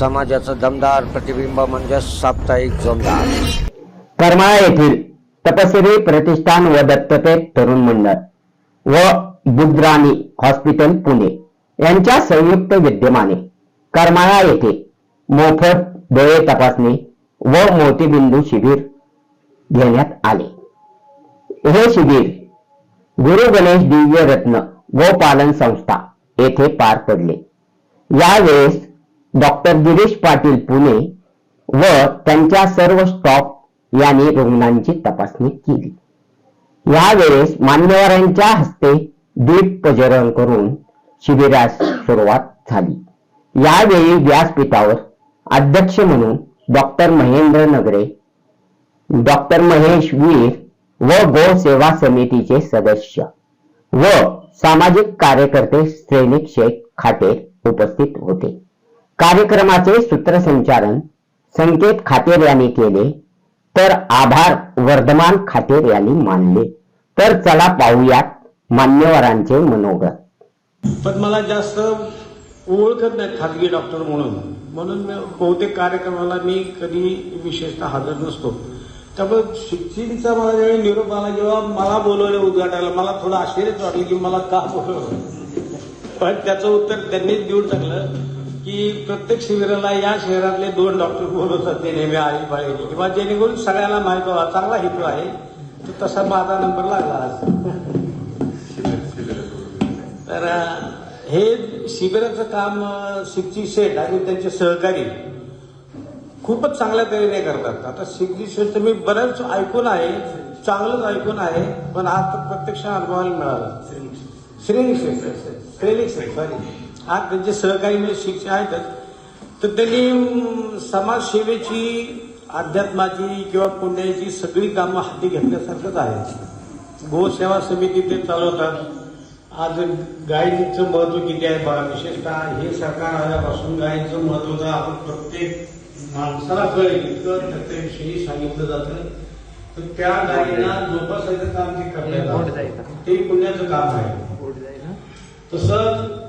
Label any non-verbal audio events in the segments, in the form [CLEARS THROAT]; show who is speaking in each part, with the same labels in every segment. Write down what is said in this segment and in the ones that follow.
Speaker 1: समाजाचं दमदार प्रतिबिंब म्हणजे साप्ताहिक जोमदार.
Speaker 2: करमाळा येथील तपस्वी प्रतिष्ठान व दत्तपेठ तरुण मंडळ व बुद्राणी हॉस्पिटल पुणे यांच्या संयुक्त विद्यमाने करमाळा येथे मोफत डोळे तपासणी व मोतीबिंदू शिबिर घेण्यात आले. हे शिबिर गुरु गणेश दिव्य रत्न व पालन संस्था येथे पार पडले. यावेळेस डॉक्टर गिरीश पाटील पुणे व त्यांच्या सर्व स्टॉफ यांनी रुग्णांची तपासणी केली. यावेळेस मान्यवरांच्या हस्ते दीप प्रजरण करून शिबिरास सुरुवात झाली. यावेळी व्यासपीठावर अध्यक्ष म्हणून डॉक्टर महेंद्र नगरे डॉक्टर महेश वीर व गो सेवा समितीचे सदस्य व सामाजिक कार्यकर्ते श्रेणिक शेख खाटे उपस्थित होते. कार्यक्रमाचे सूत्रसंचालन संकेत खातेर यांनी केले तर आभार वर्धमान खातेर यांनी मानले. तर चला पाहूयात मान्यवरांचे मनोगत.
Speaker 3: पण मला जास्त ओळखत नाही खाजगी डॉक्टर म्हणून. म्हणून मी बहुतेक कार्यक्रमाला मी कधी विशेषतः हजर नसतो. त्यामुळे शिक्षणचा मला ज्यावेळी निरोप आला जेव्हा मला बोलवलं उद्घाटायला मला थोडं आश्चर्यच वाटलं की मला का बोलवलं. पण त्याचं उत्तर त्यांनीच देऊन टाकलं. की प्रत्येक शिबिराला या शहरातले दोन डॉक्टर बोलवतात ते नेहमी आळी पाळीने किंवा जेणेकरून सगळ्यांना माहीत व्हावा चांगला हेतू आहे. तर तसा माझा नंबर लागला आज. तर हे शिबिराचं काम शिक्षी शेठ आणि त्यांचे सहकारी खूपच चांगल्या तऱ्हेने करतात. आता शिक्षी शेठ तर मी बरंच ऐकून आहे चांगलंच ऐकून आहे पण आज प्रत्यक्ष अनुभवायला मिळाला. श्रेणी शेठ. श्रेणी शेठ सॉरी आज त्यांचे सहकारी म्हणजे शिक्षक आहेतच. तर त्यांनी समाजसेवेची अध्यात्माची किंवा पुण्याची सगळी कामं हाती घेतल्यासारखंच आहे. गोसेवा समिती ते चालवतात आज गायींचं महत्त्व किती आहे बघा. विशेषतः हे सरकार आल्यापासून गायींचं महत्त्व तर आपण प्रत्येक माणसाला कळेल. इतकं त्याच्याविषयी सांगितलं जातं. तर त्या गायींना जोपासायचं काम ते करण्यात ते पुण्याचं काम आहे. तसं हे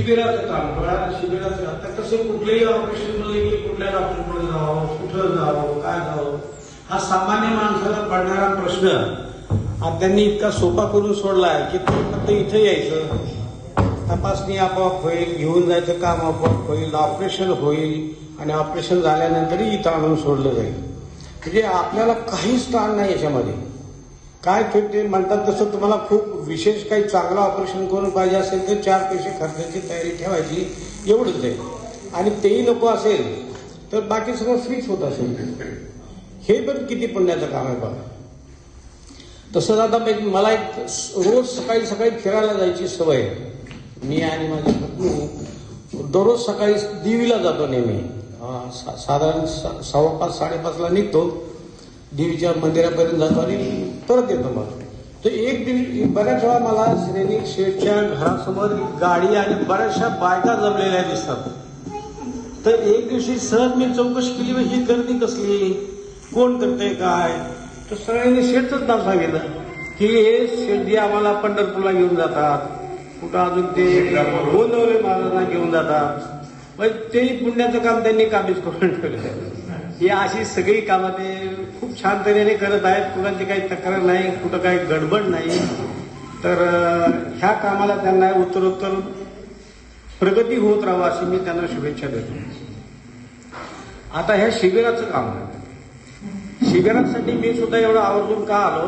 Speaker 3: शिबिराचं काम बघा शिबिराचं आता कसं कुठलंही ऑपरेशन म्हणले की कुठल्या डॉक्टरकडे जावं कुठं जावं काय जावं हा सामान्य माणसाला पडणारा प्रश्न हा त्यांनी इतका सोपा करून सोडला आहे की तुम्ही फक्त इथं यायचं. तपासणी आपोआप होईल घेऊन जायचं काम आपोआप होईल ऑपरेशन होईल आणि ऑपरेशन झाल्यानंतरही इथं आणून सोडलं जाईल. म्हणजे आपल्याला काहीच ताण नाही याच्यामध्ये. काय ते म्हणतात तसं तुम्हाला खूप विशेष काही चांगलं ऑपरेशन करून पाहिजे असेल तर चार पैसे खर्चाची तयारी ठेवायची एवढंच आहे. आणि तेही नको असेल तर बाकी सगळं फ्रीच होत असेल. हे पण किती पुण्याचं काम आहे बघा. तसंच आता मला एक रोज सकाळी सकाळी फिरायला जायची सवय आहे. मी आणि माझी पत्नी दररोज सकाळी देवीला जातो नेहमी. सा- साधारण सव्वा पाच साडेपाचला निघतो. देवीच्या मंदिरापर्यंत जातो आणि परत येतो मग. तर एक दिवशी बऱ्याच वेळा मला श्रेणी शेठच्या घरासमोर गाडी आणि बऱ्याचशा बायका जमलेल्या दिसतात. तर एक दिवशी सहज मी चौकशी केली "बा, ही गर्दी कसली? कोण करते काय? तर सगळ्यांनी शेठच नाव सांगितलं की हे शेठजी आम्हाला पंढरपूरला घेऊन जातात. कुठं अजून ते गोंदवले महाराजांना घेऊन जातात. मग तेही पुण्याचं काम त्यांनी काबीज करून ठेवलं ही अशी सगळी कामं ते खूप छान तऱ्हेने करत आहेत. कुणाची काही तक्रार नाही कुठं काही गडबड नाही. तर ह्या कामाला त्यांना उत्तरोत्तर प्रगती होत राहावं अशी मी त्यांना शुभेच्छा देतो. आता ह्या शिबिराचं काम आहे. शिबिरासाठी मी सुद्धा एवढं आवर्जून का आलो?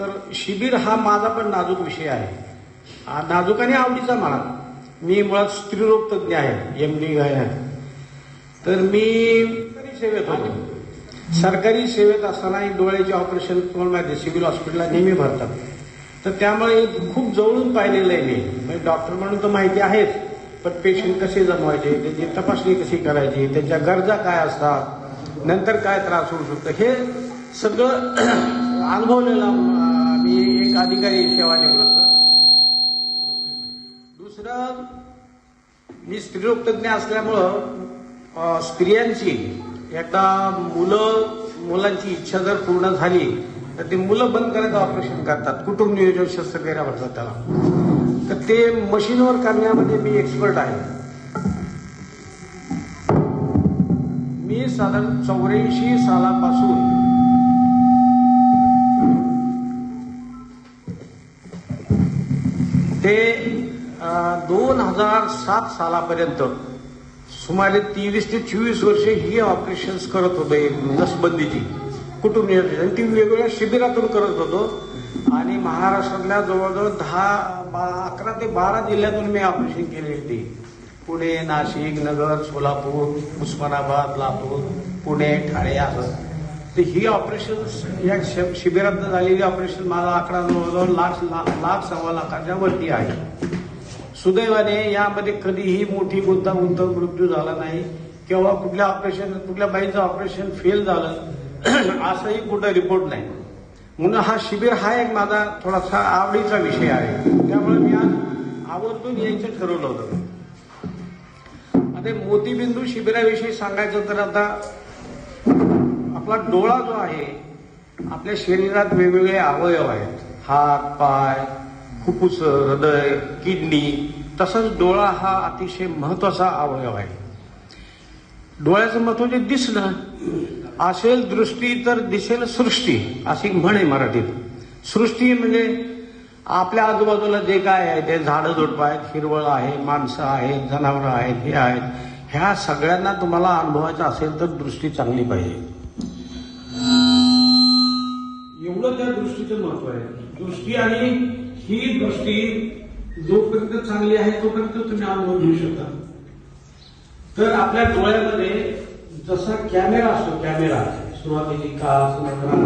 Speaker 3: तर शिबिर हा माझा पण नाजूक विषय आहे. नाजूक आणि आवडीचा म्हणा मी मुळात स्त्रीरोग तज्ज्ञ आहे एम डी आहे. तर मी सेवेत होतो. सरकारी सेवेत असतानाही डोळ्याचे ऑपरेशन तुम्हाला माहिती आहे, सिव्हिल हॉस्पिटलला नेहमी भरतात. तर त्यामुळे खूप जवळून पाहिलेलं आहे मी. म्हणजे डॉक्टर म्हणून तर माहिती आहेच पण पेशंट कसे जमवायचे त्याची तपासणी कशी करायची त्याच्या गरजा काय असतात नंतर काय त्रास होऊ शकतो हे सगळं [CLEARS THROAT] अनुभवलेलं मी एक अधिकारी सेवा निवृत्त दुसरं मी स्त्रीरोग तज्ज्ञ असल्यामुळं स्त्रियांची एकदा मुलं मुलांची इच्छा जर पूर्ण झाली तर ते मुलं बंद करायचं ऑपरेशन करतात. कुटुंब नियोजन शस्त्रक्रिया म्हणतात त्याला तर ते मशीनवर करण्यामध्ये मी एक्सपर्ट आहे. मी साधारण चौऱ्याऐंशी सालापासून ते दोन हजार सात सालापर्यंत सुमारे तेवीस ते चोवीस वर्षे ही ऑपरेशन्स करत होतो एक नसबंदीची. कुटुंब आणि ती वेगवेगळ्या शिबिरातून करत होतो. आणि महाराष्ट्रातल्या जवळजवळ दहा बा- अकरा ते बारा जिल्ह्यातून मी ऑपरेशन केले होते. पुणे नाशिक नगर सोलापूर उस्मानाबाद लातूर पुणे ठाणे असं. तर ही ऑपरेशन या शिबिरात झालेली ऑपरेशन मला आकडा जवळजवळ लाख लाख लाख सव्वा लाखाच्या वरती आहे. सुदैवाने यामध्ये कधीही मोठी गुंतागुंत मृत्यू झाला नाही. किंवा कुठल्या ऑपरेशन कुठल्या बाईचं ऑपरेशन फेल झालं [CLEARS THROAT] असंही कुठं रिपोर्ट नाही. म्हणून हा शिबिर हा एक माझा थोडासा आवडीचा विषय आहे. त्यामुळे मी आज आवर्जून यायचं ठरवलं होतं. आता मोतीबिंदू शिबिराविषयी सांगायचं तर आता आपला डोळा जो आहे आपल्या शरीरात वेगवेगळे अवयव आहेत. हात पाय फुफ्फुस हृदय किडनी तसंच डोळा हा अतिशय महत्त्वाचा अवयव आहे. डोळ्याचं महत्त्व म्हणजे दिसणं असेल दृष्टी तर दिसेल सृष्टी अशी म्हण आहे मराठीत. सृष्टी म्हणजे आपल्या आजूबाजूला जे काय आहे ते झाडं झुडपं आहेत हिरवळ आहे माणसं आहेत जनावरं आहेत हे आहेत. ह्या सगळ्यांना तुम्हाला अनुभवायचं असेल तर दृष्टी चांगली पाहिजे. एवढं त्या दृष्टीचं महत्त्व आहे. दृष्टी आणि ही दृष्टी जोपर्यंत चांगली आहे तोपर्यंत तुम्ही अनुभव घेऊ शकता. तर आपल्या डोळ्यामध्ये जसा कॅमेरा असतो कॅमेरा. सुरुवातीची काच नंतर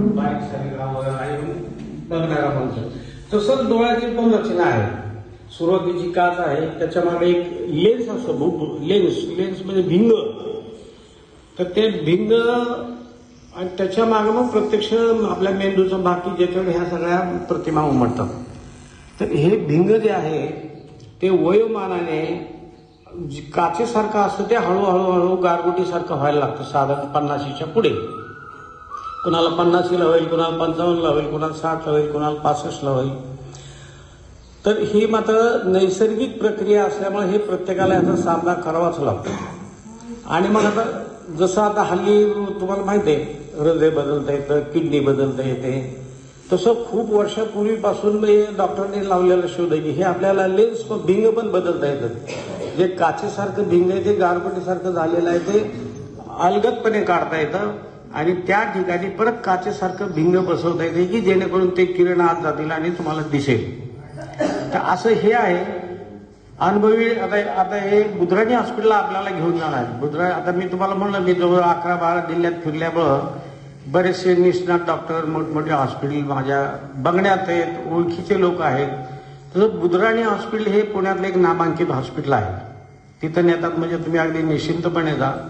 Speaker 3: बारीक वगैरे आणि बघणारा तसंच डोळ्याची पण रचना आहे. सुरुवातीची काच आहे त्याच्यामागे एक लेन्स असतो भू- लेन्स लेन्स म्हणजे भिंग. तर ते भिंग आणि त्याच्यामागे मग प्रत्यक्ष आपल्या मेंदूचा बाकी ज्याच्यावर ह्या सगळ्या प्रतिमा उमटतात. तर हे भिंग जे आहे ते वयोमानाने जे काचेसारखं असतं ते हळूहळू हळू गारगुटीसारखं व्हायला लागतं साधारण पन्नाशीच्या पुढे. कुणाला पन्नासीला होईल कुणाला पंचावन्नला होईल कुणाला साठला होईल कुणाला पासष्टला होईल. तर ही मात्र नैसर्गिक प्रक्रिया असल्यामुळे हे प्रत्येकाला याचा सामना करावाच लागतो. आणि मग आता जसं आता हल्ली तुम्हाला माहिती आहे हृदय बदलता येतं किडनी बदलता येते. तसं खूप वर्षापूर्वीपासून मी डॉक्टरांनी लावलेलं शोध आहे की हे आपल्याला लेन्स भिंग पण बदलता येतं. जे काचेसारखं भिंग आहे ते गारगोटीसारखं झालेलं आहे ते अलगतपणे काढता येतं. आणि त्या ठिकाणी परत काचेसारखं भिंग बसवता येते की जेणेकरून ते किरण आत जातील आणि तुम्हाला दिसेल. तर असं हे आहे. अनुभवी आता आता हे बुधराणी हॉस्पिटलला आपल्याला घेऊन जाणार बुधरा आता मी तुम्हाला म्हणलं मी जवळ अकरा बारा जिल्ह्यात फिरल्यामुळं बरेचसे निष्णात डॉक्टर मोठमोठे हॉस्पिटल माझ्या बघण्यात आहेत ओळखीचे लोक आहेत. तसं बुधराणी हॉस्पिटल हे पुण्यातलं एक नामांकित हॉस्पिटल आहे. तिथं नेतात म्हणजे तुम्ही अगदी निश्चिंतपणे जा.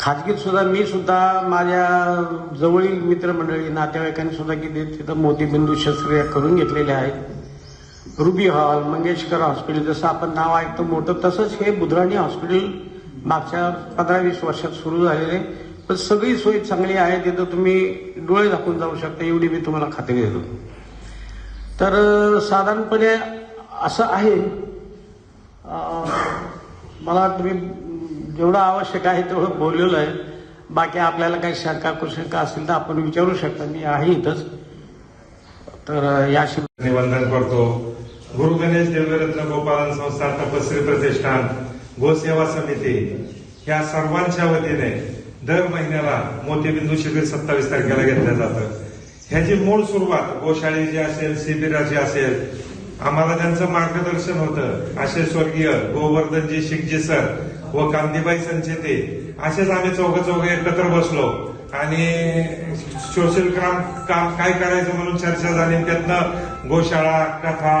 Speaker 3: खाजगीत सुद्धा मी सुद्धा माझ्या जवळील मित्रमंडळी नातेवाईकांनी सुद्धा किती तिथं मोतीबिंदू शस्त्रक्रिया करून घेतलेल्या आहेत. रुबी हॉल मंगेशकर हॉस्पिटल जसं आपण नाव ऐकतो मोठं तसंच हे बुधराणी हॉस्पिटल मागच्या पंधरा वीस वर्षात सुरू झालेले. पण सगळी सोय चांगली आहे तिथं तुम्ही डोळे झाकून जाऊ शकता एवढी मी तुम्हाला खात्री देतो. तर साधारणपणे असं आहे मला तुम्ही जेवढं आवश्यक आहे तेवढं बोललेलं आहे. बाकी आपल्याला काही शंका कुशंका असतील तर आपण विचारू शकता मी आहे इथंच. तर याशी याशिवाय
Speaker 4: निबंधन करतो. गुरु गणेश देवरत्न गोपालन संस्था तपश्री प्रतिष्ठान गोसेवा समिती या सर्वांच्या वतीने दर महिन्याला मोतीबिंदू शिबिर सत्तावीस तारखेला घेतलं जातं. ह्याची मूळ सुरुवात गोशाळी जी असेल शिबिराची असेल आम्हाला त्यांचं मार्गदर्शन होतं. असे स्वर्गीय गोवर्धनजी शिखजी सर व कांदीबाई संचेते असेच आम्ही चौघ चौघ एकत्र बसलो. आणि सोशल काम काम काय करायचं म्हणून चर्चा झाली. त्यातनं गोशाळा कथा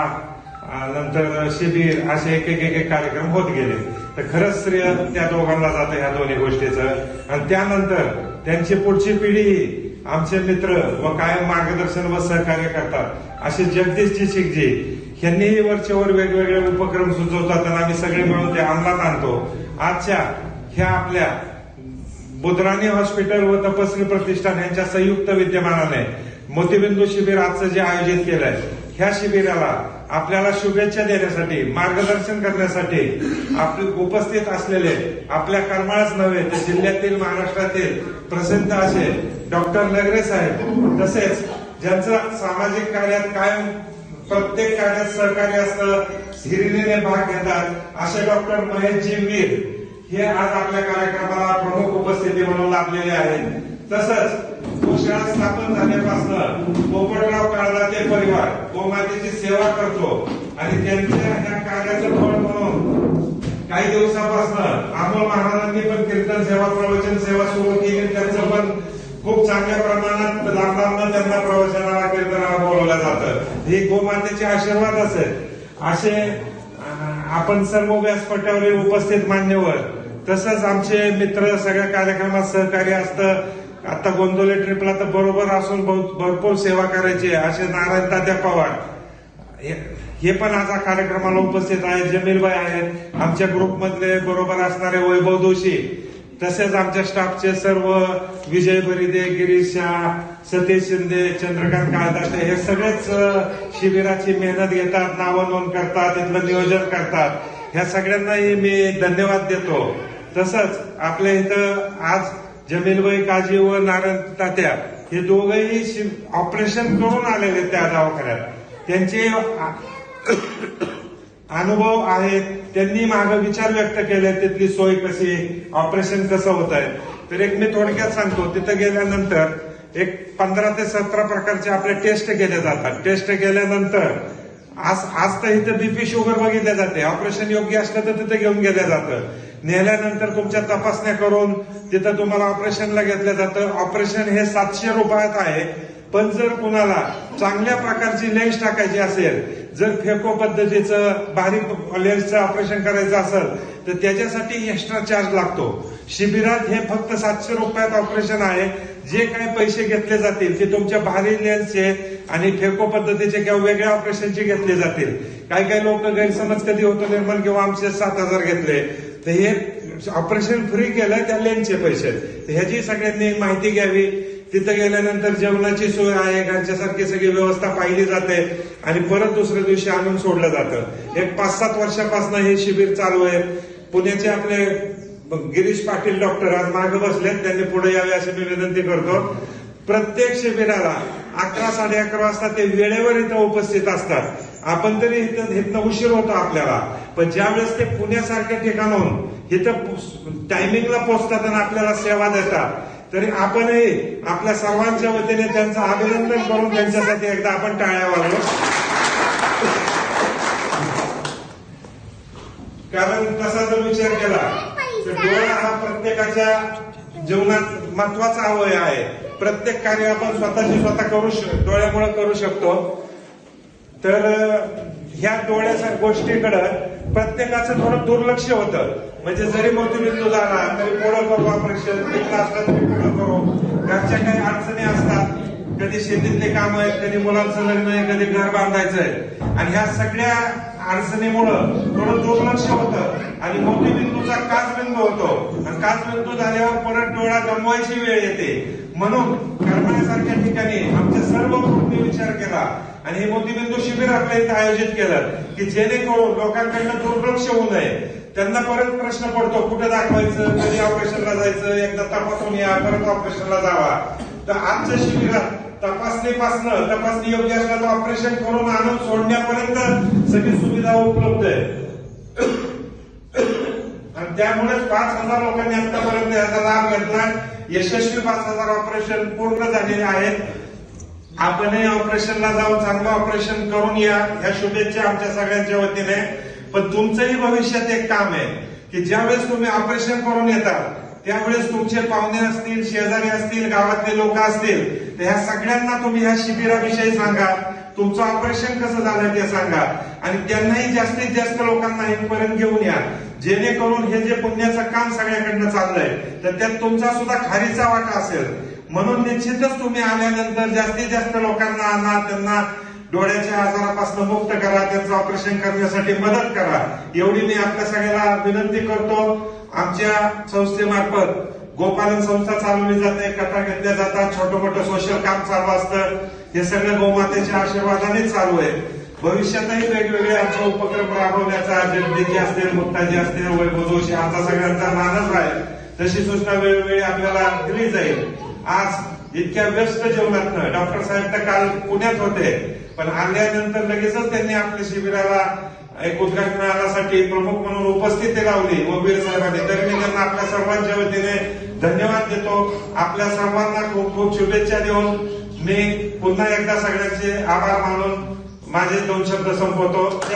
Speaker 4: नंतर शिबिर असे एक एक एक कार्यक्रम होत गेले. तर खरंच श्रेय त्या दोघांना जातं ह्या दोन्ही गोष्टीचं. आणि त्यानंतर त्यांची पुढची पिढी आमचे मित्र व कायम मार्गदर्शन व सहकार्य करतात. असे जगदीशजी शिखजी यांनीही वरचेवर वेगवेगळे उपक्रम सुचवतात आणि आम्ही सगळे मिळून ते अंमलात आणतो. आजच्या ह्या आपल्या बुद्राणी हॉस्पिटल व तपस्वी प्रतिष्ठान यांच्या संयुक्त विद्यमानाने मोतीबिंदू शिबिर आजचं जे आयोजित केलंय ह्या शिबिराला आपल्याला शुभेच्छा देण्यासाठी मार्गदर्शन करण्यासाठी आपले उपस्थित असलेले आपल्या करमाळच नव्हे तर जिल्ह्यातील महाराष्ट्रातील प्रसिद्ध असे डॉक्टर नगरे साहेब तसेच ज्यांचं सामाजिक कार्यात कायम प्रत्येक कार्यात सहकार्य असतं हिरिरीने भाग घेतात असे डॉक्टर महेशजी वीर हे आज आपल्या कार्यक्रमाला प्रमुख उपस्थिती म्हणून लाभलेले आहेत. तसंच गोशाळा स्थापन झाल्यापासून पोपटराव काळजाचे परिवार गोमातेची सेवा करतो आणि त्यांच्या ह्या कार्याचं फळ म्हणून काही दिवसापासून अमोल महाराजांनी पण कीर्तन सेवा प्रवचन सेवा सुरू केली. त्यांचं पण खूप चांगल्या प्रमाणात लांब लांब त्यांना प्रवचनाला कीर्तनाला बोलवलं जातं. हे गोमातेचे आशीर्वाद असेल. असे आपण सर्व व्यासपीठावरील उपस्थित मान्यवर. तसंच आमचे मित्र सगळ्या कार्यक्रमात सहकार्य असतं. आता गोंदवले ट्रिपला तर बरोबर असून भरपूर सेवा करायची असे नारायण तात्या पवार. हे- पण आज कार्यक्रमाला उपस्थित आहेत. जमीलबाई आहेत. आमच्या ग्रुपमधले बरोबर असणारे वैभव दोषी तसेच आमच्या स्टाफचे सर्व विजय बरिदे गिरीश शाह सतीश शिंदे चंद्रकांत काळदाटे हे सगळेच शिबिराची मेहनत घेतात नावं नोंद करतात तिथलं नियोजन करतात. ह्या सगळ्यांनाही मी धन्यवाद देतो. तसंच आपल्या इथं आज जमीलबाई काजी व नारायण तात्या हे दोघही ऑपरेशन करून आलेले त्या दवाखान्यात. त्यांचे अनुभव आहेत. त्यांनी मागे विचार व्यक्त केले. तिथली सोय कशी? ऑपरेशन कसं होत आहे तर एक मी थोडक्यात सांगतो. तिथं गेल्यानंतर एक पंधरा ते सतरा प्रकारचे आपले टेस्ट केले जातात. टेस्ट केल्यानंतर आज आज तर इथं बीपी शुगर बघितल्या जाते. ऑपरेशन योग्य असलं तर तिथं घेऊन गेलं जातं. नेल्यानंतर तुमच्या तपासण्या करून तिथं तुम्हाला ऑपरेशनला घेतलं जातं. ऑपरेशन हे सातशे रुपयात आहे. पण जर कुणाला चांगल्या प्रकारची लेन्स टाकायची असेल जर फेको पद्धतीचं बारीक लेन्सचं ऑपरेशन करायचं असेल तर त्याच्यासाठी एक्स्ट्रा चार्ज लागतो. शिबिरात हे फक्त सातशे रुपयात ऑपरेशन आहे. जे काही पैसे घेतले जातील ते तुमच्या भारी लेन्सचे आणि फेको पद्धतीचे किंवा वेगळ्या ऑपरेशनचे घेतले जातील. काही काही लोक गैरसमज कधी होतो निर्माण किंवा आमचे सात हजार घेतले. तर हे ऑपरेशन फ्री केलं त्या लेनचे पैसे तर ह्याची सगळ्यांनी माहिती घ्यावी. तिथं गेल्यानंतर जेवणाची सोय आहे घरच्यासारखी सगळी व्यवस्था पाहिली जाते. आणि परत दुसऱ्या दिवशी आणून सोडलं जातं. एक पाच सात वर्षापासून हे शिबिर चालू आहे. पुण्याचे आपले गिरीश पाटील डॉक्टर आज मागे बसलेत. त्यांनी पुढे यावे अशी मी विनंती करतो. प्रत्येक शिबिराला अकरा साडे अकरा वाजता ते वेळेवर इथं उपस्थित असतात. आपण तरी इथं उशीर होतो आपल्याला. पण ज्यावेळेस ते पुण्यासारख्या ठिकाणाहून इथं टायमिंगला पोहोचतात आणि आपल्याला सेवा देतात तरी आपणही आपल्या सर्वांच्या वतीने त्यांचं अभिनंदन करून त्यांच्यासाठी एकदा आपण टाळ्या वाजवू. कारण तसा जर विचार केला तर डोळा हा प्रत्येकाच्या जीवनात महत्त्वाचा अवयव आहे. प्रत्येक कार्य आपण स्वतःची स्वतः करू डोळ्यामुळे करू शकतो. तर ह्या डोळ्याच्या गोष्टीकडं प्रत्येकाचं थोडं दुर्लक्ष होतं. म्हणजे जरी मोतीबिंदू झाला तरी पुढं करू ऑपरेशन तिथलं असलं तरी पुढं करू. घरच्या काही अडचणी असतात कधी शेतीतले काम आहेत कधी मुलांचं लग्न आहे कधी घर बांधायचं आहे. आणि ह्या सगळ्या अडचणीमुळं थोडं दुर्लक्ष होतं. आणि मोतीबिंदूचा काचबिंदू होतो. आणि काचबिंदू झाल्यावर परत डोळा गमवायची वेळ येते. म्हणून करमाळ्यासारख्या ठिकाणी आमच्या सर्व ग्रुपने विचार केला. आणि हे मोतीबिंदू शिबिर आपल्या इथे आयोजित केलं की जेणेकरून लोकांकडनं दुर्लक्ष होऊ नये. त्यांना परत प्रश्न पडतो कुठे दाखवायचं कधी ऑपरेशनला जायचं एकदा तपासून या परत ऑपरेशनला जावा. तर आजच्या शिबिरात तपासणीपासनं तपासणी योग्य असल्याचं ऑपरेशन करून आणून सोडण्यापर्यंत सगळी सुविधा उपलब्ध आहे. आणि त्यामुळेच पाच हजार लोकांनी आतापर्यंत याचा लाभ घेतला. यशस्वी पाच हजार ऑपरेशन पूर्ण झालेले आहेत. आपणही ऑपरेशनला जाऊन चांगलं ऑपरेशन करून या. ह्या शुभेच्छा आमच्या सगळ्यांच्या वतीने. पण तुमचंही भविष्यात एक काम आहे की ज्यावेळेस तुम्ही ऑपरेशन करून येतात त्यावेळेस तुमचे पाहुणे असतील शेजारी असतील गावातले लोक असतील तर ह्या सगळ्यांना तुम्ही ह्या शिबिराविषयी सांगा. तुमचं ऑपरेशन कसं झालं ते सांगा. आणि त्यांनाही जास्तीत जास्त लोकांना इथपर्यंत घेऊन या. जेणेकरून हे जे पुण्याचं काम सगळ्याकडनं चाललंय तर त्यात तुमचा सुद्धा खारीचा वाटा असेल. म्हणून निश्चितच तुम्ही आल्यानंतर जास्तीत जास्त लोकांना आणा त्यांना डोळ्याच्या आजारापासून मुक्त करा त्यांचं ऑपरेशन करण्यासाठी मदत करा. एवढी मी आपल्या सगळ्याला विनंती करतो. आमच्या संस्थेमार्फत गोपालन संस्था चालवली जाते कथा घेतल्या जातात छोटं मोठं सोशल काम चालू असतं. हे सगळं गोमातेच्या आशीर्वादाने चालू आहे. भविष्यातही वेगवेगळे आमचे उपक्रम राबवण्याचा जनतेची असतील मुक्ताजी असतील वैभव जोशी आमचा सगळ्यांचा मानस आहे. तशी सूचना वेळोवेळी आपल्याला दिली जाईल. आज इतक्या व्यस्त जीवनातनं डॉक्टर साहेब तर काल पुण्यात होते पण आल्यानंतर लगेचच त्यांनी आपल्या शिबिराला एक उद्घाटनासाठी प्रमुख म्हणून उपस्थिती लावली. वबीर साहेबांनी. तर मी त्यांना आपल्या सर्वांच्या वतीने धन्यवाद देतो. आपल्या सर्वांना खूप खूप शुभेच्छा देऊन मी पुन्हा एकदा सगळ्यांचे आभार मानून माझे दोन शब्द संपवतो. जय